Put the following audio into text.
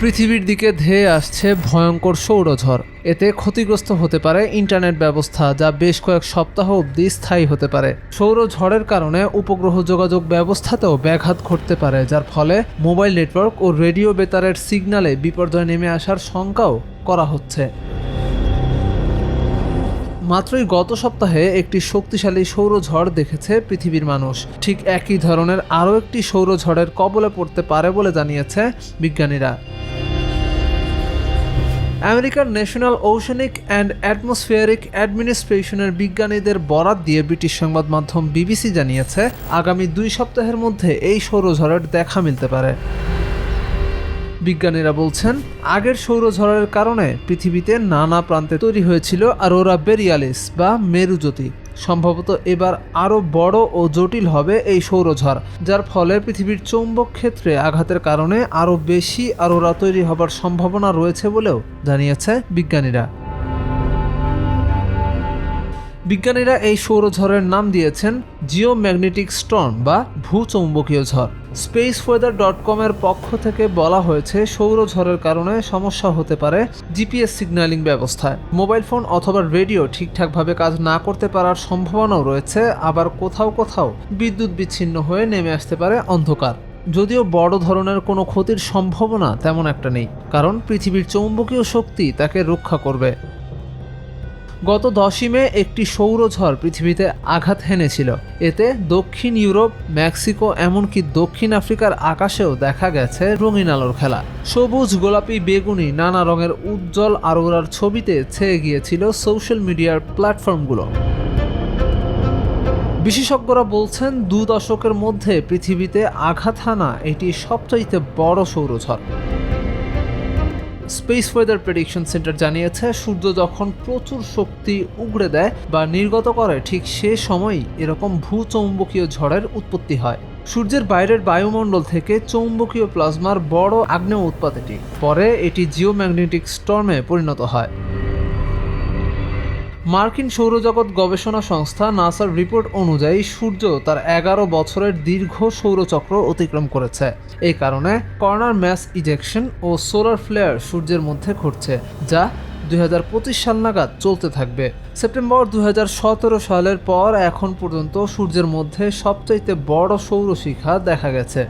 পৃথিবীর দিকে ধেয়ে আসছে ভয়ঙ্কর সৌরঝড়। এতে ক্ষতিগ্রস্ত হতে পারে ইন্টারনেট ব্যবস্থা, যা বেশ কয়েক সপ্তাহ অবধি স্থায়ী হতে পারে। সৌরঝড়ের কারণে উপগ্রহ যোগাযোগ ব্যবস্থাতেও ব্যাঘাত ঘটতে পারে, যার ফলে মোবাইল নেটওয়ার্ক ও রেডিও বেতারের সিগন্যালে বিপর্যয় নেমে আসার শঙ্কাও করা হচ্ছে। মাত্রই গত সপ্তাহে একটি শক্তিশালী সৌরঝড় দেখেছে পৃথিবীর মানুষ। ঠিক একই ধরনের আরও একটি সৌরঝড়ের কবলে পড়তে পারে বলে জানিয়েছে বিজ্ঞানীরা। আমেরিকার ন্যাশনাল ওশানিক অ্যান্ড অ্যাটমসফিয়ারিক অ্যাডমিনিস্ট্রেশনের বিজ্ঞানীদের বরাত দিয়ে ব্রিটিশ সংবাদ মাধ্যম বিবিসি জানিয়েছে, আগামী দুই সপ্তাহের মধ্যে এই সৌরঝড়ের দেখা মিলতে পারে। বিজ্ঞানীরা বলছেন, আগের সৌরঝড়ের কারণে পৃথিবীতে নানা প্রান্তে তৈরি হয়েছিল আরোরা বেরিয়ালিস বা মেরুজ্যোতি। সম্ভবত এবার আরও বড় ও জটিল হবে এই সৌরঝড়, যার ফলে পৃথিবীর চৌম্বক ক্ষেত্রে আঘাতের কারণে আরও বেশি আরোরা তৈরি হবার সম্ভাবনা রয়েছে বলেও জানিয়েছে বিজ্ঞানীরা। বিজ্ঞানীরা এই সৌরঝড়ের নাম দিয়েছেন জিও ম্যাগনেটিক স্টর্ম বা ভূচৌম্বকীয় ঝড়। স্পেস ওয়েদার ডট কমের পক্ষ থেকে বলা হয়েছে সৌরঝড়ের কারণে সমস্যা হতে পারে জিপিএস সিগন্যালিং ব্যবস্থায়। মোবাইল ফোন অথবা রেডিও ঠিকঠাকভাবে কাজ না করতে পারার সম্ভাবনাও রয়েছে, আবার কোথাও কোথাও বিদ্যুৎ বিচ্ছিন্ন হয়ে নেমে আসতে পারে অন্ধকার। যদিও বড় ধরনের কোনো ক্ষতির সম্ভাবনা তেমন একটা নেই, কারণ পৃথিবীর চৌম্বকীয় শক্তি তাকে রক্ষা করবে। গত দশই মে একটি সৌরঝড় পৃথিবীতে আঘাত হেনেছিল। এতে দক্ষিণ ইউরোপ, মেক্সিকো, এমনকি দক্ষিণ আফ্রিকার আকাশেও দেখা গেছে রঙিন আলোর খেলা। সবুজ, গোলাপি, বেগুনি, নানা রঙের উজ্জ্বল আরোরার ছবিতে ছেয়ে গিয়েছিল সোশ্যাল মিডিয়ার প্ল্যাটফর্মগুলো। বিশেষজ্ঞরা বলছেন, দু দশকের মধ্যে পৃথিবীতে আঘাত হানা এটি সবচাইতে বড় সৌরঝড় স্পেস ওয়েদার প্রেডিকশন সেন্টার জানিয়েছে, সূর্য যখন প্রচুর শক্তি উগড়ে দেয় বা নির্গত করে, ঠিক সে সময়ই এরকম ভূচৌম্বকীয় ঝড়ের উৎপত্তি হয়। সূর্যের বাইরের বায়ুমণ্ডল থেকে চৌম্বকীয় প্লাজমার বড় আগ্নেয় উৎপাত এটি। পরে এটি জিওম্যাগনেটিক স্টর্মে পরিণত হয়। মার্কিন সৌরজগৎ গবেষণা সংস্থা নাসার রিপোর্ট অনুযায়ী সূর্য তার এগারো বছরের দীর্ঘ সৌরচক্র অতিক্রম করেছে। এই কারণে কর্নার ম্যাস ইজেকশন ও সোলার ফ্লেয়ার সূর্যের মধ্যে ঘটছে, যা দু হাজার পঁচিশ সাল নাগাদ চলতে থাকবে। সেপ্টেম্বর দু হাজার সতেরো সালের পর এখন পর্যন্ত সূর্যের মধ্যে সবচাইতে বড় সৌরশিখা দেখা গেছে।